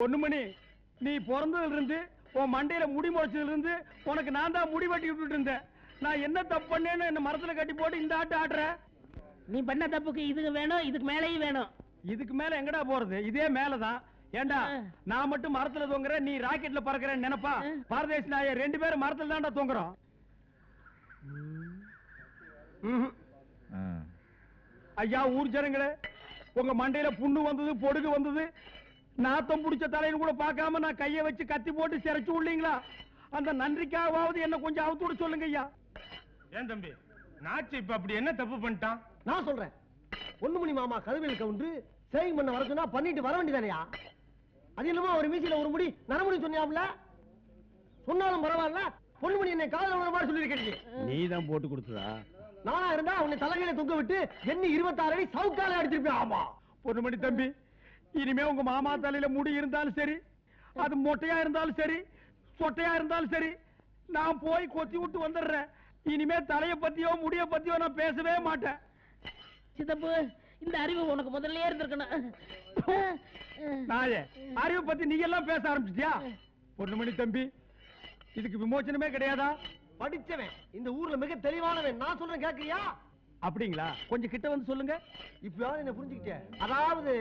பொண்ணுமணி நீ பிறந்ததுல இருந்து உன் மண்டையில முடி முளைச்சதுல இருந்து உனக்கு நான் தான் முடி வெட்டி விட்டுட்டு இருந்தேன். நான் என்ன தப்பு பண்ணேன்னு என்ன மரத்துல கட்டி போட்டு இந்த ஆட்டு ஆட்டுற? நீ பண்ண தப்புக்கு இதுக்கு வேணும் இதுக்கு மேலேயும் வேணும். இதுக்கு மேல எங்கடா போறது? இதே மேலதான். ஏண்டா. நான் மட்டும் மரத்துல தொங்குறேன் நீ ராக்கெட்ல பறக்குறேன்னு நினைப்பா. பாரதேஷ் நாய ரெண்டு பேரும் மரத்துல தான்டா தொங்குறோம். ஐயா ஊர் ஜனங்களே உங்க மண்டையில புண்ணு வந்தது பொடுகு வந்தது நாத்தம் புடிச்ச தலைன்னு கூட பார்க்காம நான் கைய வச்சு கத்தி போட்டு சிரைச்சு விடலீங்களா அந்த நன்றிக்காவது என்ன கொஞ்சம் அவுத்து விட சொல்லுங்க ஐயா. ஏன் தம்பி? நாச்சு இப்ப அப்படி என்ன தப்பு பண்ணிட்டான்? நான் சொல்றேன். பொண்ணுமணி மாமா கதவில் கவுண்டு சேவிங் பண்ண வர சொன்னா பண்ணிட்டு வர வேண்டியதானயா அது என்னமோ ஒரு மீசில ஒரு முடி நரமுடி சொன்னியாம்ல சொன்னாலும் பரவாயில்ல பொண்ணுமணி என்னை காதல வர மாதிரி சொல்லியிருக்கீங்க நீ தான் போட்டு கொடுத்ததா? நானா இருந்தா உன்னை தலைகையில தொங்க விட்டு என்ன இருபத்தாறு அடி சவுக்கால அடிச்சிருப்பேன். ஆமா. பொண்ணுமணி தம்பி இனிமே உங்க மாமா தலையில முடி இருந்தாலும் சரி அது மொட்டையா இருந்தாலும் சரி சொட்டையா இருந்தாலும் சரி நான் போய் கொத்தி விட்டு வந்துடுறேன். இனிமே தலைய பத்தியோ முடிய பத்தியோ நான் பேசவே மாட்டேன். சித்தப்பு இந்த அறிவு உனக்கு முதல்லயே இருந்திருக்கணும். நாயே அறிவை பத்தி நீ எல்லாம் பேச ஆரம்பிச்சிட்டியா? பொண்ணுமணி தம்பி இதுக்கு விமோச்சனமே கிடையாதா? படிச்சவன் இந்த ஊர்ல மிக தெளிவானவன். நான் சொல்றேன் கேக்குறியா? அப்படிங்களா? கொஞ்சம் கிட்ட வந்து சொல்லுங்க. இப்பயாவது என்ன புரிஞ்சுக்கிட்டேன் அதாவது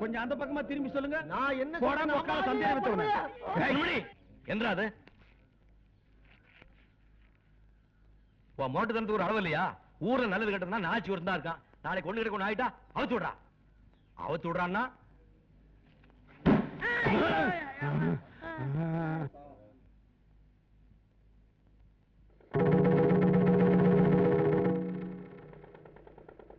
கொஞ்சம் அந்த பக்கமா திரும்பி சொல்லுங்க. நான் என்ன போடா சொல்றேன் மொக்கால சந்தேகம் வச்சவனே. பொண்ணுமணி. என்றா அது? உன் மோட்டு தனத்துக்கு ஒரு அளவு இல்லையா? ஊர்ல நல்லது கட்டதுனா நாச்சி ஒருத்தன் தான் இருக்கான். நாளைக்கு ஒண்ணு கிட்ட ஒண்ணு ஆயிட்டா அவுத்து விடுறா அவுத்து விடுறான்னா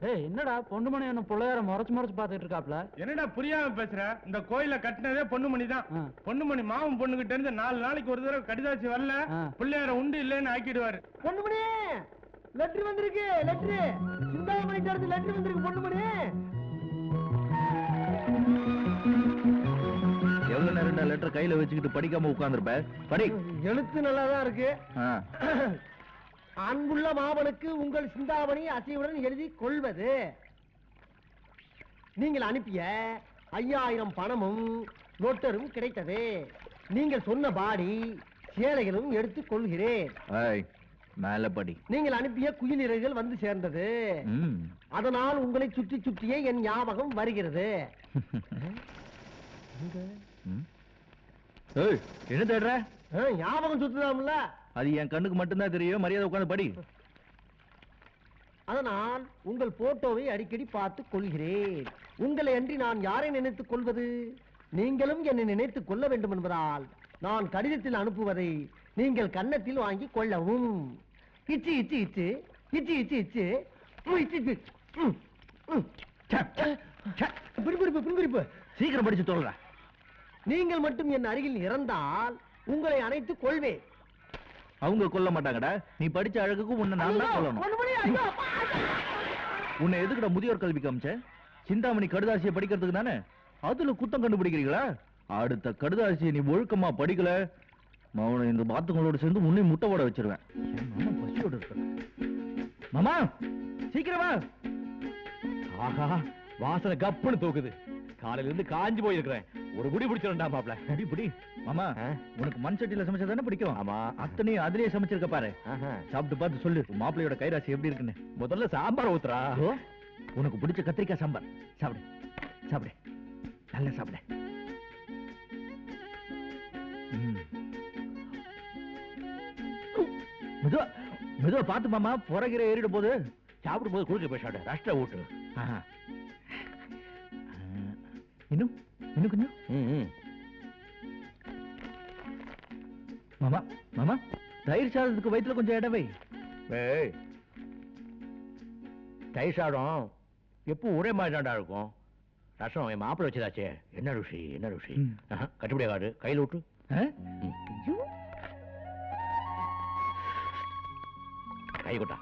ஏய் என்னடா பொண்ணுமணி என்ன பிள்ளையார முறைச்சு முறைச்சு பாத்துட்டு இருக்காப்ல? என்னடா புரியாம பேசுற? இந்த கோயில கட்டினதே பொண்ணுமணி தான். பொண்ணுமணி மாமன் பொண்ணுகிட்ட இருந்து நாலு நாளைக்கு ஒரு தடவை கடிதாச்சு வரல. பிள்ளையார உண்டு இல்லைன்னு ஆக்கிடுவாரு. பொண்ணுமணி லெட்டர் வந்திருக்கு லெட்டர் சிந்தாமணி இருந்து லெட்டர் வந்திருக்கு பொண்ணுமணி எவ்வளவு நேரம் லெட்டர் கையில வச்சுக்கிட்டு படிக்காம உட்கார்ந்துருப்ப? படி. எழுத்து நல்லா தான் இருக்கு. அன்புள்ள மாமனுக்கு உங்கள் சிந்தாமணி அசைவுடன் எழுதி கொள்வது. நீங்கள் அனுப்பிய ஐயாயிரம் பணமும் லொட்டரும் கிடைத்தது. நீங்கள் சொன்ன பாடி சேலைகளும் எடுத்துக் கொள்கிறேன். நீங்கள் அனுப்பிய குயில் இறகுகள் வந்து சேர்ந்தது. அதனால் உங்களை சுற்றி சுற்றியே என் ஞாபகம் வருகிறது. என்ன தேடுற? ஞாபகம் சுத்துதாம்ல அது என் கண்ணுக்கு மட்டும்தான் தெரியும் மரியாதை உட்கார்ந்து படி. அதனால் உங்கள் போட்டோவை அடிக்கடி பார்த்துக் கொள்கிறேன். உங்களை அன்றி நான் யாரை நினைத்துக் கொள்வது? நீங்களும் என்னை நினைத்துக் கொள்ள வேண்டும் என்பதால் நான் கடிதத்தில் அனுப்புவதை நீங்கள் கன்னத்தில் வாங்கி கொள்ளவும். இச்சு இச்சு இச்சு இச்சு இச்சு இச்சு. சீக்கிரம் படிச்சு சொல்ற நீங்கள் மட்டும் என் அருகில் இறந்தால் உங்களை அணைத்துக் கொள்வேன். அவங்க கொல்ல மாட்டாங்கடா. நீ படிச்ச அழகுக்கு உன்னை நான் தான் அப்பா. உன்னை எதுக்குடா முதியோர் கல்விக்கு அமிச்ச சிந்தாமணி கடுதாசியை படிக்கிறதுக்கு தானே? அதுல குத்தம் கண்டுபிடிக்கிறீங்களா? அடுத்த கடுதாசியை நீ ஒழுக்கமா படிக்கல. மௌன இந்த பாத்துங்களோட சேர்ந்து உன்னை முட்டை போட வச்சிருவேன். மாமா பசியோட இருக்க மாமா சீக்கிரமா ஆஹா வாசனை கப்புன்னு தூக்குது. காலையில இருந்து காஞ்சு போயிருக்கிறேன். ஒரு குடி பிடிச்சிருந்தா மாப்ள குடி பிடி மாமா உனக்கு மண் சட்டியில சமைச்சா தானே பிடிக்கும்? ஆமா. அத்தனையும் அதுலயே சமைச்சிருக்க பாரு. சாப்பிட்டு பார்த்து சொல்லு மாப்பிள்ளையோட கைராசி எப்படி இருக்குன்னு. முதல்ல சாம்பார் ஊத்துறா. உனக்கு பிடிச்ச கத்திரிக்காய் சாம்பார். சாப்பிடு சாப்பிடு. நல்லா சாப்பிடு. மெதுவா மெதுவா பார்த்து மாமா புறகிற ஏறிட போது சாப்பிடும் போது குறுக்க பேசாடு ரஷ்ட ஊட்டு. இன்னும் இன்னும் கொஞ்சம் மாமா மாமா தயிர் சாதத்துக்கு வயித்துல கொஞ்சம் இடம் வை. ஏய் தயிர் சாதம் எப்போ ஒரே மாதிரி தான்டா இருக்கும். ரசம் என் மாப்பிள்ளை வச்சதாச்சே என்ன ருசி என்ன ருசி? ஆஹா, கட்டுப்படியா காடு கையில் விட்டு. கை கொட்டா.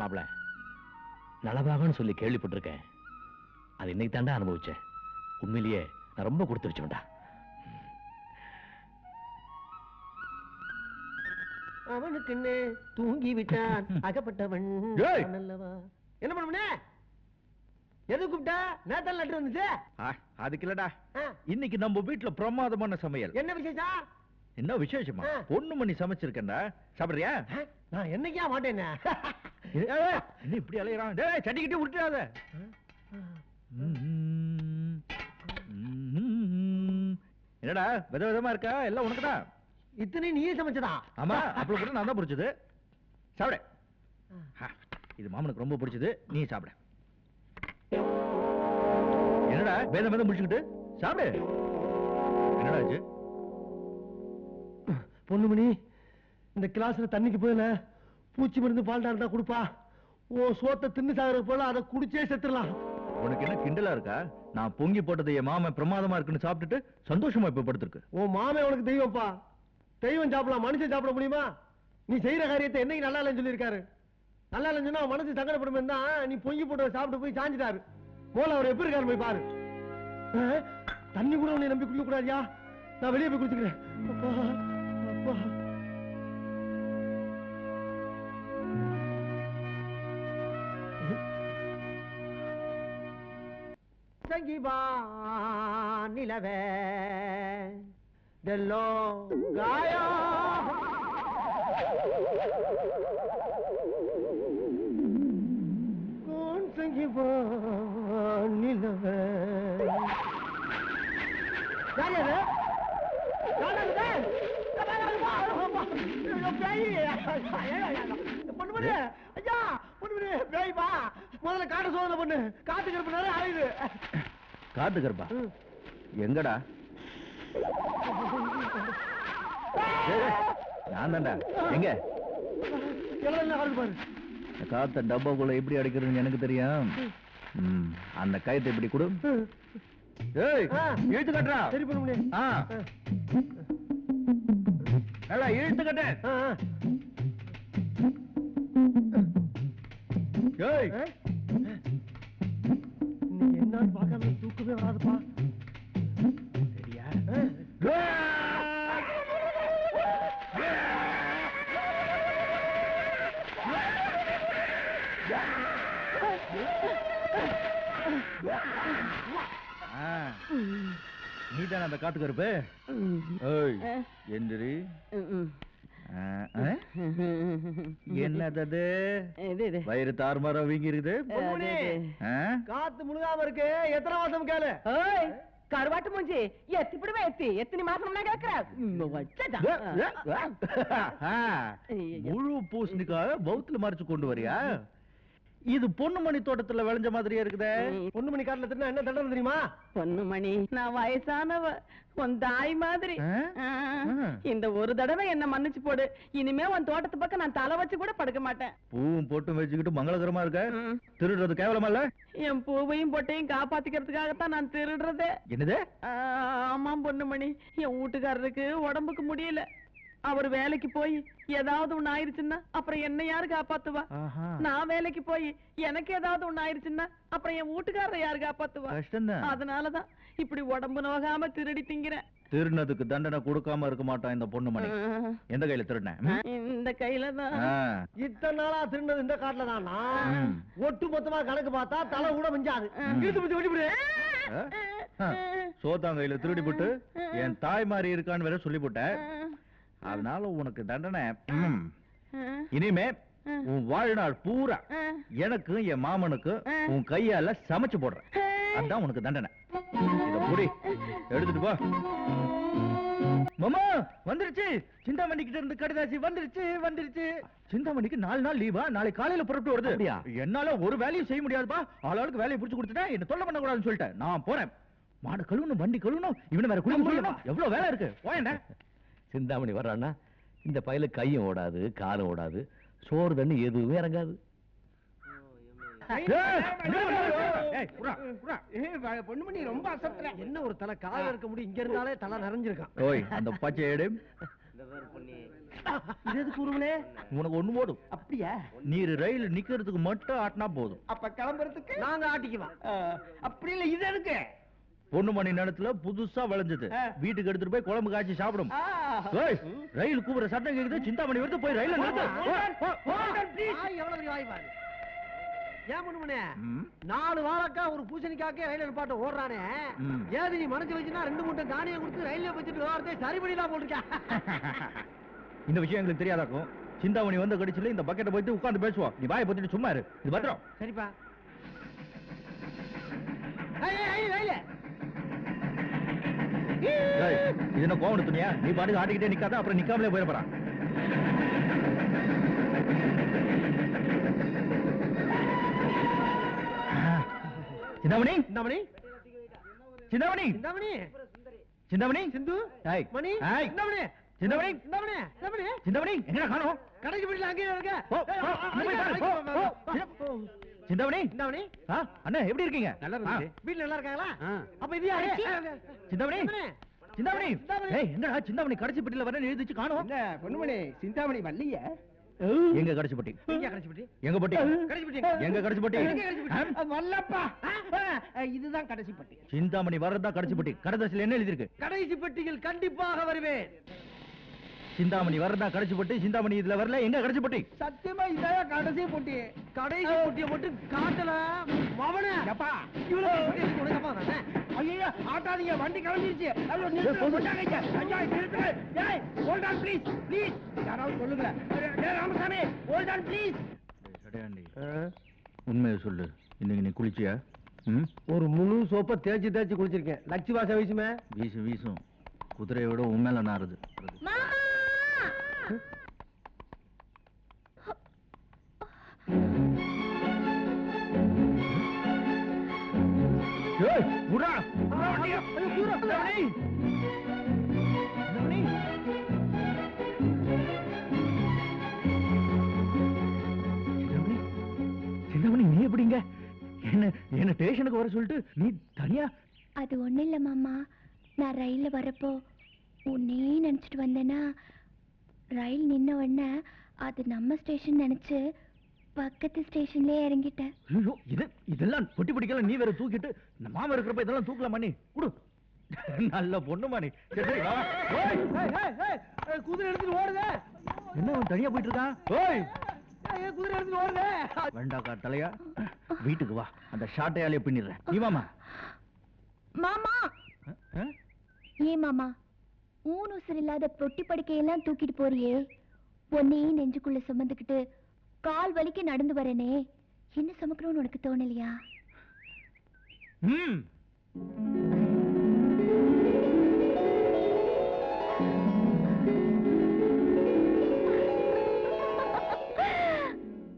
மாப்பிள்ள நலபாகன்னு சொல்லி கேள்விப்பட்டிருக்கேன். அது இன்னைக்கு தாண்டா அனுபவிச்சேன். உண்மையிலேயே நான் ரொம்ப கொடுத்து வச்சோம்டா அவனுக்கு தூங்கி விட்டான் அகப்பட்டவன். என்ன பண்ணுவனே? எது கூப்பிட்ட? நேத்தல் லெட்டர் வந்துச்சு? அதுக்கு இல்லடா. இன்னைக்கு நம்ம வீட்டுல பிரமாதமான சமையல். என்ன விசேஷம் என்ன விசேஷமா. பொண்ணு மணி சமைச்சிருக்கேன்டா. சாப்பிடுறியா? நான் என்னைக்கா மாட்டேனே? ஏய், ஏய், என்ன இப்படி அலையறான்? டேய் சட்டிக்கிட்டு விட்டுறாத என்னடா வித விதமா இருக்கா? எல்லாம் உனக்குதான் இத்தனை நீயே சமைச்சதா? ஆமா அப்பளம் கூட நான் தான் பிடிச்சது சாப்பிடு. இது மாமனுக்கு ரொம்ப பிடிச்சது. நீ சாப்பிடு. என்னடா வேதம் வேதம் முடிச்சுக்கிட்டு? சாப்பிடு. என்னடா ஆச்சு? பொண்ணுமணி இந்த கிளாஸ்ல தண்ணிக்கு போயில. பூச்சி மருந்து பால்டா இருந்தா கொடுப்பா. ஓ சோத்தை தின்னு சாகுற போல அதை குடிச்சே செத்துடலாம். உனக்கு என்ன கிண்டலா இருக்கா? நான் பொங்கி போட்டதை என் மாமன் பிரமாதமா இருக்குன்னு சாப்பிட்டுட்டு சந்தோஷமா இப்ப படுத்திருக்கு. உன் மாமே உனக்கு தெய்வம்ப்பா. தெய்வம் சாப்பிடலாம் மனுஷன் சாப்பிட முடியுமா? நீ செய்யற காரியத்தை என்னைக்கு நல்லா இல்லைன்னு சொல்லியிருக்காரு. நல்லா இல்லைன்னு சொன்னா மனசு சங்கடப்படும் தான் நீ பொங்கி போட்டு சாப்பிட்டு போய் சாஞ்சிட்டாரு. போல அவர் எப்படி இருக்காரு போய் பாரு? தண்ணி கூட உன்னை நம்பி குடிக்க கூடாதியா நான் வெளியே போய் குடிச்சுக்கிறேன். அப்பா அப்பா. ஐயோ, பொண்ணுமணி, ஐயா, பொண்ணுமணி, பேய் வா. முதல்ல காட்டு சோதனை பண்ணு. காட்டு கருப்பு நிறைய அழையுது காத்து கருப்பா. எங்கடா? நான் தான்டா. எங்க? காத்த டப்பாக்குள்ள எப்படி அடைக்கிறதுன்னு எனக்கு தெரியும். அந்த கயத்தை இப்படி கொடு. இழுத்து கட்டுறா சரி ஆ. நல்லா இழுத்து கட்டு. ஆ, ஆ. ஏய் என்னன்னு பார்க்காம தூக்கமே வராதுப்பா. சரியா? ஆ. நீ தானே அந்த காத்து கருப்பு ஏய் எந்திரி? என்னது வயிறு தாறுமாறா வீங்கி இருக்குது? காத்து முழுகாம இருக்கு. எத்தனை மாசம் கேளு? கருவாட்டு மூஞ்சி. எத்தி பிடுவே எத்தி? எத்தனை மாசம் கேக்குறேன் முழு பூசணிக்காக பௌத்துல மறைச்சு கொண்டு வரியா? இது பொண்ணுமணி தோட்டத்துல விளைஞ்ச மாதிரியே இருக்குதே. பொண்ணுமணி காட்டுல என்ன தண்டனை தெரியுமா? பொண்ணுமணி நான் வயசானவ உன் தாய் மாதிரி. இந்த ஒரு தடவை என்ன மன்னிச்சு போடு. இனிமே உன் தோட்டத்து பக்கம் நான் தலை வச்சு கூட படுக்க மாட்டேன். பூவும் போட்டும் வச்சுக்கிட்டு மங்களகரமா இருக்க. திருடுறது கேவலமா இல்ல? என் பூவையும் பொட்டையும் காப்பாத்திக்கிறதுக்காகத்தான் நான் திருடுறதே. என்னது? ஆமாம் பொண்ணுமணி. என் வீட்டுக்காரருக்கு உடம்புக்கு முடியல. அவர் வேலைக்கு போய் ஏதாவது ஒண்ணு ஆயிருச்சுன்னா அப்புறம் என்ன யாரு காப்பாத்துவா? நான் வேலைக்கு போய் எனக்கு ஏதாவது ஒண்ணு ஆயிருச்சுன்னா அப்புறம் என் வீட்டுக்காரரை யாரு காப்பாத்துவா? அதனாலதான் இப்படி உடம்பு நோகாம திருடி திங்கிறேன். திருடினதுக்கு தண்டனை கொடுக்காம இருக்க மாட்டான் இந்த பொண்ணுமணி எந்த கையில திருடினேன்? இந்த கையில தான். இத்தனை நாளா திருந்தது இந்த காட்டுல தானா. ஒட்டு மொத்தமா கணக்கு பார்த்தா தலை கூட மிஞ்சாது. இழுத்து பிடிச்சு வெட்டி விடு. ஆ? ஆ. சோத்தாங்கையில திருடி போட்டு என் தாய் மாதிரி இருக்கான்னு வேற சொல்லி போட்டேன் அதனால உனக்கு தண்டனை. இனிமே உன் வாழ்நாள் பூரா எனக்கு என் மாமனுக்கு உன் கையால சமைச்சு போடுறேன். அதான் உனக்கு தண்டனை. இத புடி எடுத்துட்டு போ. மாமா வந்துருச்சு. சிந்தாமணி கிட்ட இருந்து கடிதாசி வந்துருச்சு வந்துருச்சு. சிந்தாமணிக்கு நாலு நாள் லீவா நாளை காலையில புறப்பட்டு வருது. அப்படியா? என்னால ஒரு வேலையும் செய்ய முடியாதுப்பா. ஆளாளுக்கு வேலையை புடிச்சு கொடுத்துட்டா என்ன தொல்லை பண்ண கூடாதுன்னு சொல்லிட்டேன். நான் போறேன். மாடு கழுவணும் வண்டி கழுவணும் இவனை வேற குளிக்க எவ்வளவு வேலை இருக்கு? போயேன்டா சிந்தாமணி வர்றான்னா இந்த பையில கையும் ஓடாது காலும் ஓடாது சோறு தண்ணி எதுவுமே இறங்காது. பொண்ணுமணி ரொம்ப அசத்துற என்ன ஒரு தலை கால இருக்க முடியும்? இங்க இருந்தாலே தலை நிறைஞ்சிருக்கான். ஓய் அந்த பச்சை ஏடு இது எதுக்கு உருவலே? உனக்கு ஒண்ணு போதும் அப்படியா? நீர் ரயில் நிக்கிறதுக்கு மட்டும் ஆட்டினா போதும். அப்ப கிளம்புறதுக்கு? நாங்க ஆட்டிக்குவோம். அப்படி இல்ல இது எதுக்கு? பொண்ணு மணி நேரத்துல புதுசா விளைஞ்சது. வீட்டுக்கு எடுத்துட்டு போய் குழம்பு காய்ச்சி சாப்பிடும். ரயில் கூப்பிடுற சட்டம் கேக்குது சிந்தாமணி வருது போய் ரயில. நாலு வாரக்கா ஒரு பூசணிக்காக்கே ரயில் நிப்பாட்ட ஓடுறானே. ஏது நீ மனசு வச்சுனா ரெண்டு மூட்டை தானியம் கொடுத்து ரயில்ல வச்சுட்டு விவகாரத்தை சரி பண்ணிடலாம் போட்டிருக்கேன் இந்த விஷயம் எங்களுக்கு தெரியாதாக்கும். சிந்தாமணி வந்து கடிச்சில இந்த பக்கெட்டை போயிட்டு உட்கார்ந்து பேசுவோம். நீ வாயை பத்திட்டு சும்மா இரு. இது பத்திரம். சரிப்பா. ஏய், ரயிலு. இது என்ன கோவண துணியா நீ பாட்டுக்கு ஆட்டிக்கிட்டே நிக்காத அப்புறம் நிக்காமலே போயிட போறான் சிந்தாமணி இந்தாமணி சிந்தாமணி இந்தாமணி சிந்தாமணி சிந்து? மணி? ஏய், இந்தாமணி சிந்தாமணி இந்தாமணி இந்தாமணி சிந்தாமணி எங்கடா காணோம்? கடைக்கு போயிடலாம் அங்கேயே இருக்க சிந்தாமணி? இந்தாமணி ஆ, அண்ணா எப்படி இருக்கீங்க? நல்லா. ஆ, வீட்டுல நல்லா இருக்காங்களா. அப்ப இது யாரு? சிந்தாமணி? சிந்தாமணி. சிந்தாமணி. சிந்தாமணி. ஏய் எங்கடா சிந்தாமணி கடைசி பெட்டியில வரேன்னு எழுதிச்சு காணோம். பொண்ணுமணி சிந்தாமணி வள்ளிய எங்க கடைசி பெட்டி? எங்கேயா கடைசி பெட்டி? எங்க பெட்டி? கடைசி பெட்டி? எங்க கடைசி பெட்டி? எங்க? வல்லப்பா இதுதான் கடைசி பட்டி. சிந்தாமணி வர்றதா கடைசி பெட்டி. கடதாசில என்ன எழுதிருக்கு கடைசி பெட்டியில் கண்டிப்பாக வருவேன். சிந்தாமணி வர்றதா கடைசி பெட்டி சிந்தாமணி இதுல வரல எங்க கடைசி பெட்டி? சத்தியமா இதான் கடைசி பொட்டி? கடைசி பெட்டியை மட்டும் காட்டல? மவனே! இவ்வளவு பெட்டி அப்பா தானே? ஐயோ ஆட்டாதீங்க வண்டி கிளம்பிருச்சு. ஐயோ நிறுத்து கொண்டாங்க ஐயா நிறுத்து ஏய் ஹோல்ட் ஆன் ப்ளீஸ் ப்ளீஸ் யாராவது சொல்லுங்க டேய் Ramasamy hold on please Sadaiyandi. உண்மையை சொல்லு. இன்னைக்கு நீ குளிச்சியா? ஒரு முழு சோப்பை தேய்ச்சி தேய்ச்சி குளிச்சிருக்கேன். லட்சி வாசம்? வீசுமே வீசு வீசும். குதிரையை விட உண்மையில நாறுது. ஏய், விட்றா. விட்றா வண்டியை. சிந்தாமணி. சிந்தாமணி. சிந்தாமணி. சிந்தாமணி நீ எப்படிங்க? என்ன என்ன ஸ்டேஷனுக்கு வர சொல்லிட்டு நீ தனியா? அது ஒண்ணும் இல்ல மாமா. நான் ரயில்ல வரப்போ உன்னே நினைச்சிட்டு வந்தேனா ரயில் நின்ன உடனே அது நம்ம ஸ்டேஷன் நினைச்சு பக்கத்து ஸ்டேஷன்லயே இறங்கிட்டேன் ஐயோ இது இதெல்லாம் பொட்டி பிடிக்கலாம் நீ வேற தூக்கிட்டு இந்த மாமா இருக்கிறப்ப இதெல்லாம் தூக்கலாமா நீ குடு. நல்ல பொண்ணுமா நீ சரி, வா, குதிரை எடுத்துட்டு ஓடுதே என்ன அவன் தனியா போயிட்டு இருக்கான்? ஓய். குதிரை எடுத்துட்டு ஓடுதே வேண்டாக்கா தலையா. வீட்டுக்கு வா. அந்த ஷாட்டையாலே பின்னிடுறேன். நீ மாமா. ஆ? ஏன் மாமா? ஊன் உசுர் இல்லாத பொட்டி படுக்கையெல்லாம் தூக்கிட்டு போறியே. ஒன்னையே நெஞ்சுக்குள்ள சுமந்துக்கிட்டு கால் வலிக்கு நடந்து வரேனே. என்ன சுமக்கணும்னு உனக்கு தோணலையா? ம்.